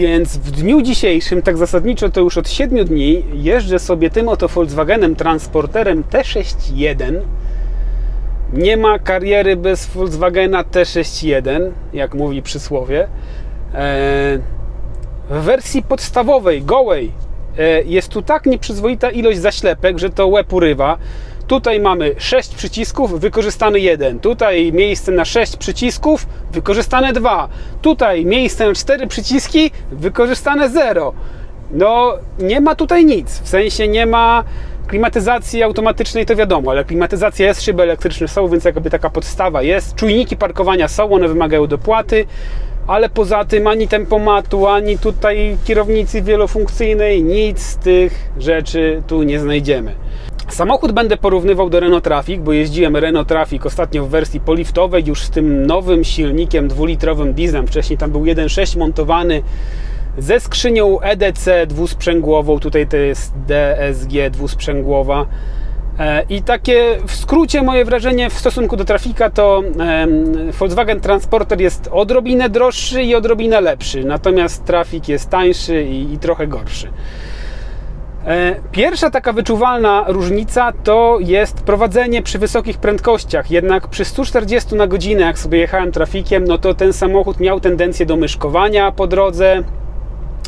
Więc w dniu dzisiejszym, tak zasadniczo to już od 7 dni, jeżdżę sobie tym oto Volkswagenem Transporterem T61. Nie ma kariery bez Volkswagena T61, jak mówi przysłowie. E, w wersji podstawowej, gołej, e, jest tu tak nieprzyzwoita ilość zaślepek, że to łeb urywa. Tutaj mamy 6 przycisków, wykorzystany jeden. Tutaj miejsce na 6 przycisków, wykorzystane 2. Tutaj miejsce na 4 przyciski, wykorzystane 0. No, nie ma tutaj nic. W sensie nie ma klimatyzacji automatycznej, to wiadomo, ale klimatyzacja jest, szyby elektryczne są, więc jakby taka podstawa jest. Czujniki parkowania są, one wymagają dopłaty ale poza tym ani tempomatu, ani tutaj kierownicy wielofunkcyjnej, nic z tych rzeczy tu nie znajdziemy. Samochód będę porównywał do Renault Trafic, bo jeździłem Renault Trafic ostatnio w wersji poliftowej, już z tym nowym silnikiem dwulitrowym dieslem. Wcześniej tam był 1.6 montowany ze skrzynią EDC dwusprzęgłową, tutaj to jest DSG dwusprzęgłowa. E, I takie w skrócie moje wrażenie w stosunku do Trafika to Volkswagen Transporter jest odrobinę droższy i odrobinę lepszy, natomiast Trafik jest tańszy i, i trochę gorszy. E, pierwsza taka wyczuwalna różnica to jest prowadzenie przy wysokich prędkościach. Jednak przy 140 na godzinę, jak sobie jechałem trafikiem, no to ten samochód miał tendencję do myszkowania po drodze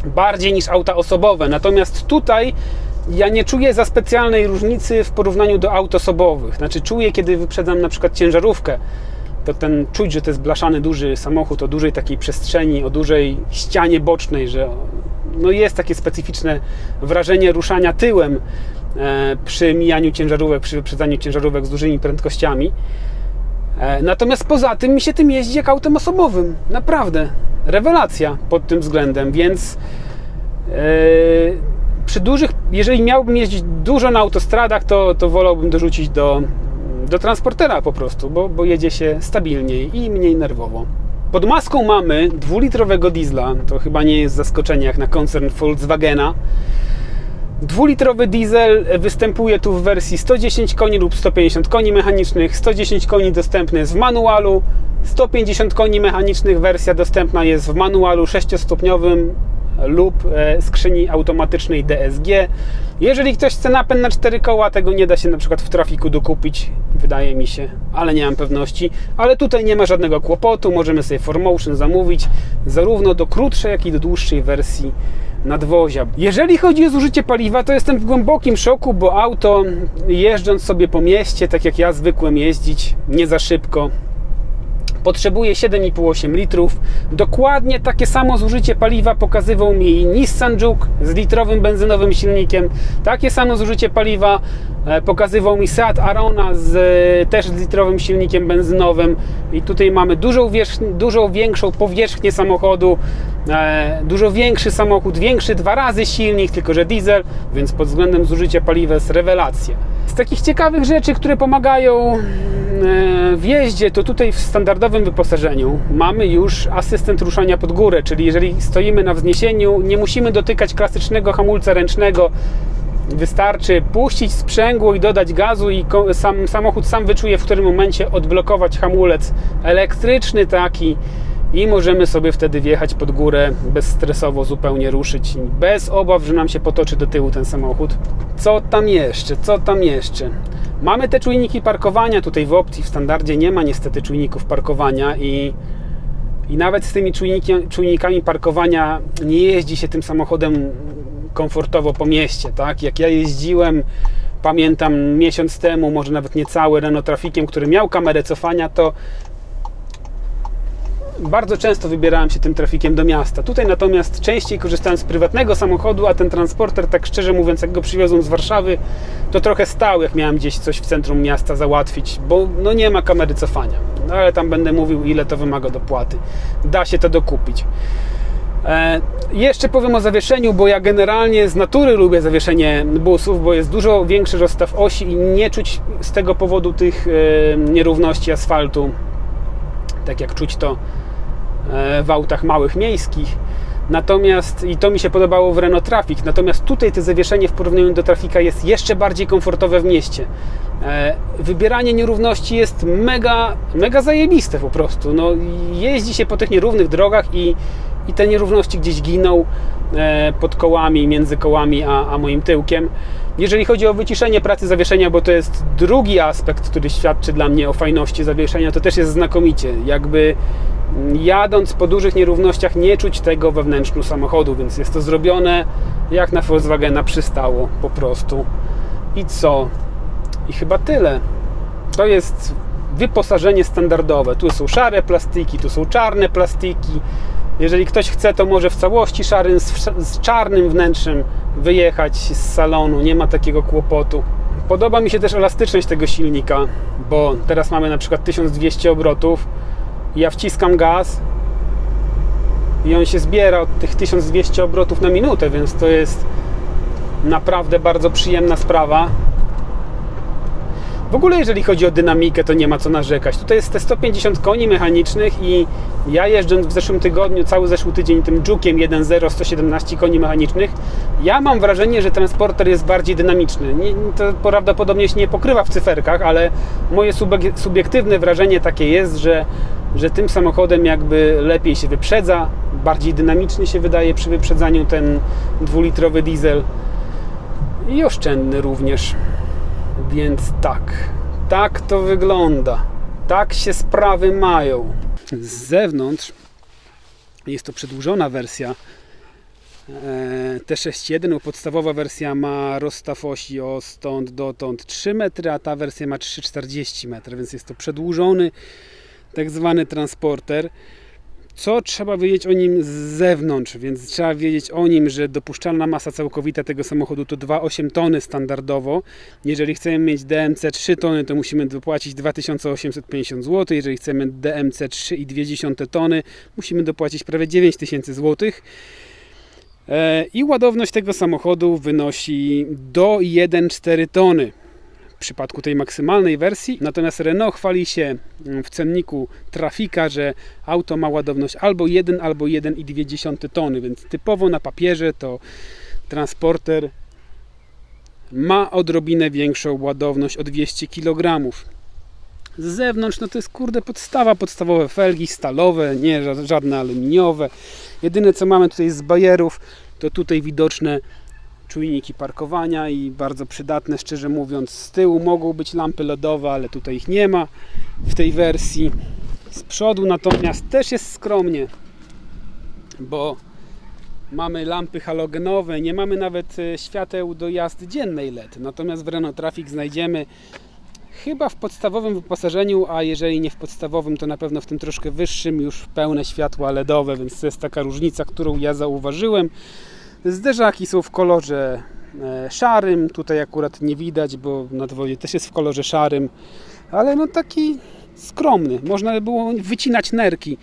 bardziej niż auta osobowe. Natomiast tutaj ja nie czuję za specjalnej różnicy w porównaniu do aut osobowych. Znaczy czuję, kiedy wyprzedzam na przykład ciężarówkę, to ten czuć, że to jest blaszany duży samochód o dużej takiej przestrzeni, o dużej ścianie bocznej, że no jest takie specyficzne wrażenie ruszania tyłem e, przy mijaniu ciężarówek, przy wyprzedzaniu ciężarówek z dużymi prędkościami. E, natomiast poza tym mi się tym jeździ jak autem osobowym. Naprawdę. Rewelacja pod tym względem, więc e, przy dużych, jeżeli miałbym jeździć dużo na autostradach, to, to wolałbym dorzucić do, do transportera po prostu, bo, bo jedzie się stabilniej i mniej nerwowo. Pod maską mamy dwulitrowego diesla, to chyba nie jest zaskoczenie jak na koncern Volkswagena. Dwulitrowy diesel występuje tu w wersji 110 koni lub 150 koni mechanicznych. 110 koni dostępny jest w manualu, 150 koni mechanicznych wersja dostępna jest w manualu 6-stopniowym lub e, skrzyni automatycznej DSG. Jeżeli ktoś chce napęd na 4 koła, tego nie da się na przykład w trafiku dokupić, wydaje mi się, ale nie mam pewności. Ale tutaj nie ma żadnego kłopotu, możemy sobie Formotion zamówić zarówno do krótszej, jak i do dłuższej wersji nadwozia. Jeżeli chodzi o zużycie paliwa, to jestem w głębokim szoku, bo auto jeżdżąc sobie po mieście, tak jak ja zwykłem jeździć, nie za szybko, potrzebuje 7,5-8 litrów. Dokładnie takie samo zużycie paliwa pokazywał mi Nissan Juke z litrowym benzynowym silnikiem. Takie samo zużycie paliwa pokazywał mi Seat Arona z e, też z litrowym silnikiem benzynowym. I tutaj mamy dużo, większą powierzchnię samochodu, e, dużo większy samochód, większy dwa razy silnik, tylko że diesel, więc pod względem zużycia paliwa jest rewelacja. Z takich ciekawych rzeczy, które pomagają w jeździe, to tutaj w standardowym wyposażeniu mamy już asystent ruszania pod górę, czyli jeżeli stoimy na wzniesieniu, nie musimy dotykać klasycznego hamulca ręcznego. Wystarczy puścić sprzęgło i dodać gazu i sam, samochód sam wyczuje w którym momencie odblokować hamulec elektryczny taki i możemy sobie wtedy wjechać pod górę bezstresowo zupełnie ruszyć, bez obaw, że nam się potoczy do tyłu ten samochód. Co tam jeszcze? Co tam jeszcze? Mamy te czujniki parkowania tutaj w opcji, w standardzie nie ma niestety czujników parkowania i, i nawet z tymi czujniki, czujnikami parkowania nie jeździ się tym samochodem komfortowo po mieście, tak? Jak ja jeździłem, pamiętam miesiąc temu, może nawet niecały Renault Trafikiem, który miał kamerę cofania, to bardzo często wybierałem się tym trafikiem do miasta. Tutaj natomiast częściej korzystałem z prywatnego samochodu, a ten transporter, tak szczerze mówiąc, jak go przywiozłem z Warszawy, to trochę stał, jak miałem gdzieś coś w centrum miasta załatwić, bo no nie ma kamery cofania. No ale tam będę mówił, ile to wymaga dopłaty. Da się to dokupić. E, jeszcze powiem o zawieszeniu, bo ja generalnie z natury lubię zawieszenie busów, bo jest dużo większy rozstaw osi i nie czuć z tego powodu tych e, nierówności asfaltu, tak jak czuć to E, w autach małych miejskich. Natomiast, i to mi się podobało w Renault Trafic, natomiast tutaj to zawieszenie w porównaniu do Trafika jest jeszcze bardziej komfortowe w mieście. Wybieranie nierówności jest mega, mega zajebiste po prostu. No, jeździ się po tych nierównych drogach i i te nierówności gdzieś giną e, pod kołami, między kołami a, a moim tyłkiem. Jeżeli chodzi o wyciszenie pracy zawieszenia, bo to jest drugi aspekt, który świadczy dla mnie o fajności zawieszenia, to też jest znakomicie. Jakby mm, jadąc po dużych nierównościach nie czuć tego we wnętrzu samochodu, więc jest to zrobione jak na Volkswagena przystało po prostu. I co? I chyba tyle. To jest wyposażenie standardowe. Tu są szare plastiki, tu są czarne plastiki. Jeżeli ktoś chce, to może w całości szarym, z, czarnym wnętrzem wyjechać z salonu. Nie ma takiego kłopotu. Podoba mi się też elastyczność tego silnika, bo teraz mamy na przykład 1200 obrotów. Ja wciskam gaz i on się zbiera od tych 1200 obrotów na minutę, więc to jest naprawdę bardzo przyjemna sprawa. W ogóle jeżeli chodzi o dynamikę, to nie ma co narzekać. Tutaj jest te 150 koni mechanicznych i ja jeżdżąc w zeszłym tygodniu, cały zeszły tydzień tym Jukiem 1.0 117 koni mechanicznych, ja mam wrażenie, że transporter jest bardziej dynamiczny. Nie, to prawdopodobnie się nie pokrywa w cyferkach, ale moje subiektywne wrażenie takie jest, że, że tym samochodem jakby lepiej się wyprzedza, bardziej dynamiczny się wydaje przy wyprzedzaniu ten dwulitrowy diesel i oszczędny również. Więc tak, tak to wygląda. Tak się sprawy mają. Z zewnątrz jest to przedłużona wersja e, T61, bo podstawowa wersja ma rozstaw osi o stąd dotąd 3 metry, a ta wersja ma 3,40 metry, więc jest to przedłużony tak zwany transporter. Co trzeba wiedzieć o nim z zewnątrz? Więc trzeba wiedzieć o nim, że dopuszczalna masa całkowita tego samochodu to 2,8 tony standardowo. Jeżeli chcemy mieć DMC 3 tony, to musimy dopłacić 2850 zł. Jeżeli chcemy DMC 3,2 tony, musimy dopłacić prawie 9000 zł. E, I ładowność tego samochodu wynosi do 1,4 tony przypadku tej maksymalnej wersji. Natomiast Renault chwali się w cenniku trafika, że auto ma ładowność albo 1, albo 1,2 tony, więc typowo na papierze to transporter ma odrobinę większą ładowność o 200 kg. Z zewnątrz no to jest kurde podstawa, podstawowe felgi stalowe, nie żadne aluminiowe. Jedyne co mamy tutaj z bajerów to tutaj widoczne czujniki parkowania i bardzo przydatne, szczerze mówiąc. Z tyłu mogą być lampy LEDowe, ale tutaj ich nie ma w tej wersji. Z przodu natomiast też jest skromnie, bo mamy lampy halogenowe, nie mamy nawet e, świateł do jazdy dziennej LED. Natomiast w Renault Traffic znajdziemy chyba w podstawowym wyposażeniu, a jeżeli nie w podstawowym, to na pewno w tym troszkę wyższym już pełne światła LEDowe, więc to jest taka różnica, którą ja zauważyłem. Zderzaki są w kolorze e, szarym, tutaj akurat nie widać, bo nadwozie też jest w kolorze szarym, ale no taki skromny. Można by było wycinać nerki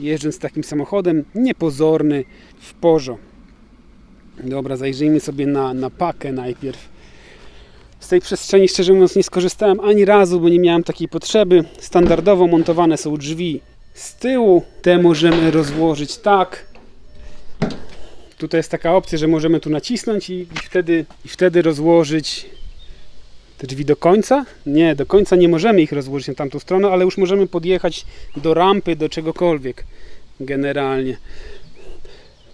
jeżdżąc takim samochodem, niepozorny, w porzo. Dobra, zajrzyjmy sobie na, na pakę najpierw. Z tej przestrzeni szczerze mówiąc nie skorzystałem ani razu, bo nie miałem takiej potrzeby. Standardowo montowane są drzwi z tyłu. Te możemy rozłożyć tak, tutaj jest taka opcja, że możemy tu nacisnąć i, i, wtedy, i wtedy rozłożyć te drzwi do końca. Nie, do końca nie możemy ich rozłożyć na tamtą stronę, ale już możemy podjechać do rampy, do czegokolwiek generalnie.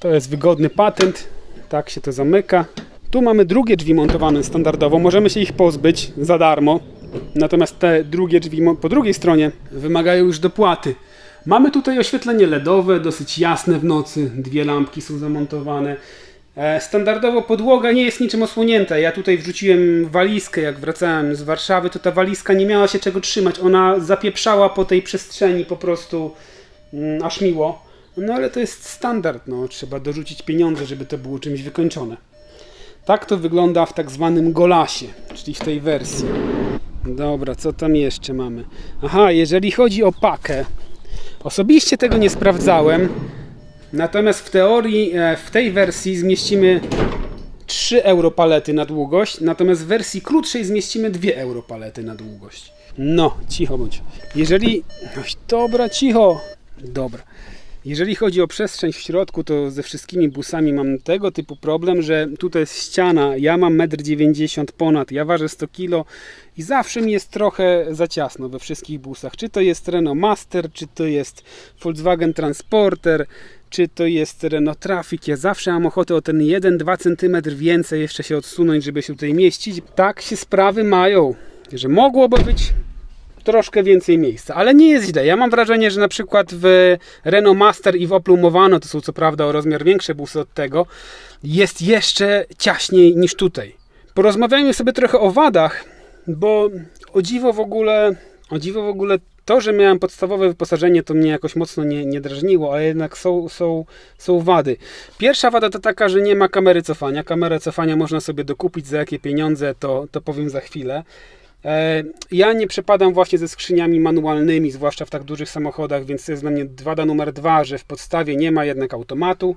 To jest wygodny patent. Tak się to zamyka. Tu mamy drugie drzwi montowane standardowo. Możemy się ich pozbyć za darmo. Natomiast te drugie drzwi po drugiej stronie wymagają już dopłaty. Mamy tutaj oświetlenie LEDowe, dosyć jasne w nocy, dwie lampki są zamontowane. E, standardowo podłoga nie jest niczym osłonięta. Ja tutaj wrzuciłem walizkę, jak wracałem z Warszawy, to ta walizka nie miała się czego trzymać. Ona zapieprzała po tej przestrzeni po prostu mm, aż miło. No ale to jest standard, no. trzeba dorzucić pieniądze, żeby to było czymś wykończone. Tak to wygląda w tak zwanym Golasie, czyli w tej wersji. Dobra, co tam jeszcze mamy? Aha, jeżeli chodzi o pakę, Osobiście tego nie sprawdzałem, natomiast w teorii e, w tej wersji zmieścimy 3 europalety na długość, natomiast w wersji krótszej zmieścimy 2 europalety na długość. No, cicho bądź. Jeżeli... No, dobra, cicho. Dobra. Jeżeli chodzi o przestrzeń w środku, to ze wszystkimi busami mam tego typu problem, że tutaj jest ściana, ja mam 1,90 m ponad, ja ważę 100 kg i zawsze mi jest trochę za ciasno we wszystkich busach. Czy to jest Renault Master, czy to jest Volkswagen Transporter, czy to jest Renault Traffic. Ja zawsze mam ochotę o ten 1-2 cm więcej jeszcze się odsunąć, żeby się tutaj mieścić. Tak się sprawy mają, że mogłoby być troszkę więcej miejsca, ale nie jest źle. Ja mam wrażenie, że na przykład w Renault Master i w Oplu Movano, to są co prawda o rozmiar większe busy od tego, jest jeszcze ciaśniej niż tutaj. Porozmawiajmy sobie trochę o wadach, bo o dziwo w ogóle, o dziwo w ogóle to, że miałem podstawowe wyposażenie, to mnie jakoś mocno nie, nie drażniło, ale jednak są, są, są wady. Pierwsza wada to taka, że nie ma kamery cofania. Kamerę cofania można sobie dokupić za jakie pieniądze, to, to powiem za chwilę. E, Ja nie przepadam właśnie ze skrzyniami manualnymi, zwłaszcza w tak dużych samochodach, więc to jest dla mnie wada numer dwa, że w podstawie nie ma jednak automatu.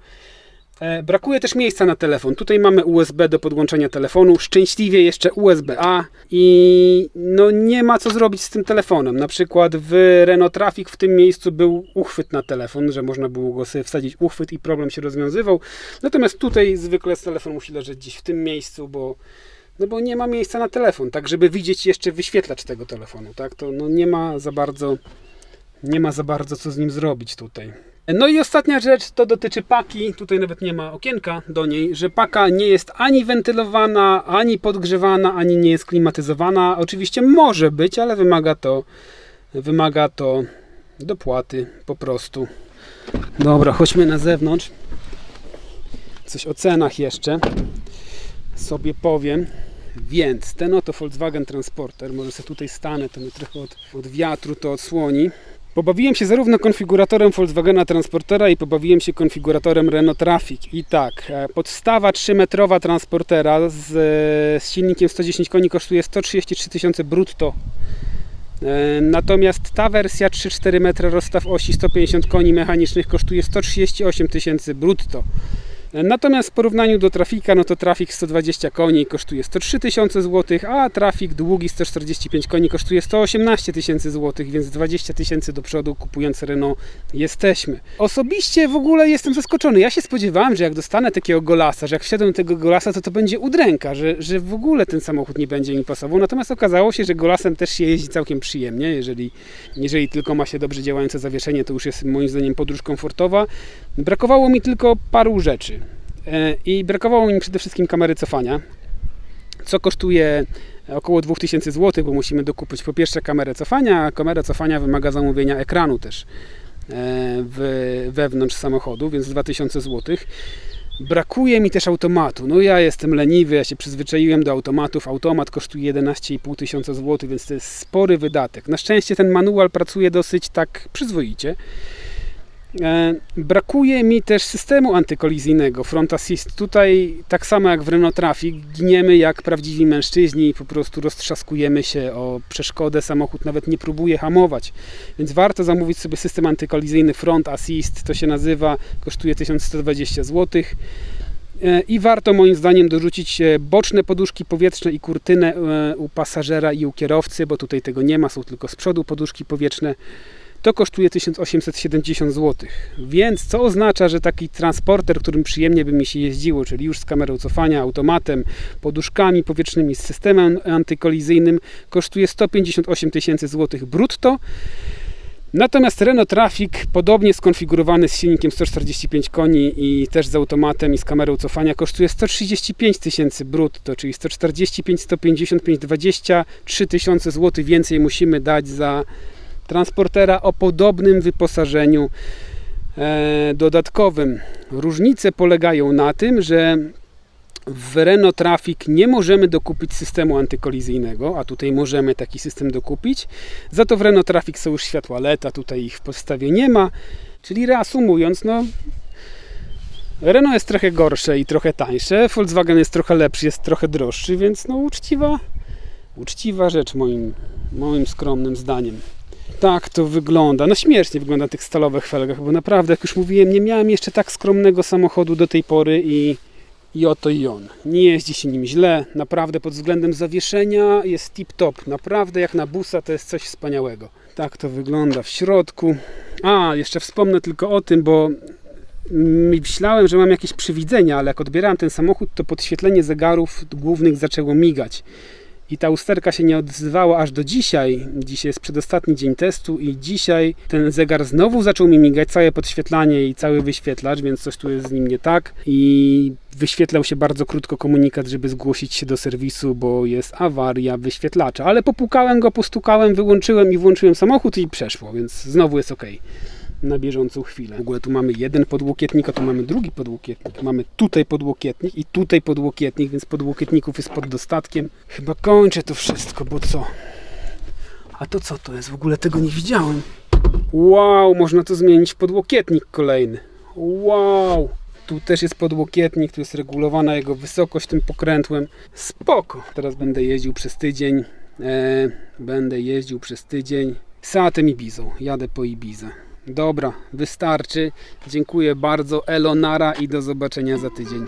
E, Brakuje też miejsca na telefon. Tutaj mamy USB do podłączenia telefonu, szczęśliwie jeszcze USB-A i no nie ma co zrobić z tym telefonem. Na przykład w Renault Traffic w tym miejscu był uchwyt na telefon, że można było go sobie wsadzić uchwyt i problem się rozwiązywał. Natomiast tutaj zwykle telefon musi leżeć gdzieś w tym miejscu, bo no bo nie ma miejsca na telefon, tak żeby widzieć jeszcze wyświetlacz tego telefonu, tak? To no nie ma za bardzo nie ma za bardzo co z nim zrobić tutaj. No i ostatnia rzecz to dotyczy paki. Tutaj nawet nie ma okienka do niej, że paka nie jest ani wentylowana, ani podgrzewana, ani nie jest klimatyzowana. Oczywiście może być, ale wymaga to wymaga to dopłaty po prostu. Dobra, chodźmy na zewnątrz. Coś o cenach jeszcze sobie powiem. Więc ten oto Volkswagen Transporter, może sobie tutaj stanę, to mnie trochę od, od wiatru to odsłoni. Pobawiłem się zarówno konfiguratorem Volkswagena Transportera i pobawiłem się konfiguratorem Renault Traffic. I tak, e, podstawa 3-metrowa Transportera z, z silnikiem 110 koni kosztuje 133 tysiące brutto. E, Natomiast ta wersja 3-4 metry rozstaw osi 150 koni mechanicznych kosztuje 138 tysięcy brutto. Natomiast w porównaniu do trafika, no to trafik 120 koni kosztuje 103 tysiące złotych, a trafik długi 145 koni kosztuje 118 tysięcy złotych, więc 20 tysięcy do przodu kupując Renault jesteśmy. Osobiście w ogóle jestem zaskoczony. Ja się spodziewałem, że jak dostanę takiego golasa, że jak wsiadłem do tego golasa, to to będzie udręka, że, że w ogóle ten samochód nie będzie mi pasował. Natomiast okazało się, że golasem też się jeździ całkiem przyjemnie. Jeżeli, jeżeli tylko ma się dobrze działające zawieszenie, to już jest moim zdaniem podróż komfortowa. Brakowało mi tylko paru rzeczy. E, I brakowało mi przede wszystkim kamery cofania, co kosztuje około 2000 zł, bo musimy dokupić po pierwsze kamerę cofania, a kamera cofania wymaga zamówienia ekranu też e, w, wewnątrz samochodu, więc 2000 zł. Brakuje mi też automatu. No ja jestem leniwy, ja się przyzwyczaiłem do automatów. Automat kosztuje 11,5 tysiąca złotych, więc to jest spory wydatek. Na szczęście ten manual pracuje dosyć tak przyzwoicie. E, Brakuje mi też systemu antykolizyjnego Front Assist. Tutaj tak samo jak w Renault Traffic giniemy jak prawdziwi mężczyźni po prostu roztrzaskuje się o przeszkodę. Samochód nawet nie próbuje hamować. Więc warto zamówić sobie system antykolizyjny Front Assist. To się nazywa, kosztuje 1120 zł. E, I warto moim zdaniem dorzucić e, boczne poduszki powietrzne i kurtynę u pasażera i u kierowcy, bo tutaj tego nie ma, są tylko z przodu poduszki powietrzne. To kosztuje 1870 zł. Więc co oznacza, że taki transporter, którym przyjemnie by mi się jeździło, czyli już z kamerą cofania, automatem, poduszkami powietrznymi, z systemem antykolizyjnym, kosztuje 158 tysięcy złotych brutto. Natomiast Renault Traffic, podobnie skonfigurowany z silnikiem 145 koni i też z automatem i z kamerą cofania, kosztuje 135 tysięcy brutto, czyli 145, 155, 23 tysiące złotych więcej musimy dać za transportera o podobnym wyposażeniu e, dodatkowym. Różnice polegają na tym, że w Renault Traffic nie możemy dokupić systemu antykolizyjnego, a tutaj możemy taki system dokupić. Za to w Renault Traffic są już światła LED, a tutaj ich w podstawie nie ma. Czyli reasumując, no Renault jest trochę gorsze i trochę tańsze, Volkswagen jest trochę lepszy, jest trochę droższy, więc no uczciwa, uczciwa rzecz moim, moim skromnym zdaniem. Tak to wygląda. No śmiesznie wygląda na tych stalowych felgach, bo naprawdę, jak już mówiłem, nie miałem jeszcze tak skromnego samochodu do tej pory i, i oto i on. Nie jeździ się nim źle, naprawdę pod względem zawieszenia jest tip-top. Naprawdę jak na busa to jest coś wspaniałego. Tak to wygląda w środku. A, jeszcze wspomnę tylko o tym, bo myślałem, że mam jakieś przywidzenia, ale jak odbierałem ten samochód, to podświetlenie zegarów głównych zaczęło migać. I ta usterka się nie odzywała aż do dzisiaj. Dzisiaj jest przedostatni dzień testu i dzisiaj ten zegar znowu zaczął mi migać, całe podświetlanie i cały wyświetlacz, więc coś tu jest z nim nie tak. I wyświetlał się bardzo krótko komunikat, żeby zgłosić się do serwisu, bo jest awaria wyświetlacza. Ale popukałem go, postukałem, wyłączyłem i włączyłem samochód i przeszło, więc znowu jest ok na bieżącą chwilę. W ogóle tu mamy jeden podłokietnik, a tu mamy drugi podłokietnik. Mamy tutaj podłokietnik i tutaj podłokietnik, więc podłokietników jest pod dostatkiem. Chyba kończę to wszystko, bo co? A to co to jest? W ogóle tego nie widziałem. Wow, można to zmienić w podłokietnik kolejny. Wow! Tu też jest podłokietnik, tu jest regulowana jego wysokość tym pokrętłem. Spoko! Teraz będę jeździł przez tydzień. E, będę jeździł przez tydzień. Seatem Ibizą. Jadę po Ibizę. Dobra, wystarczy. Dziękuję bardzo. Elonara i do zobaczenia za tydzień.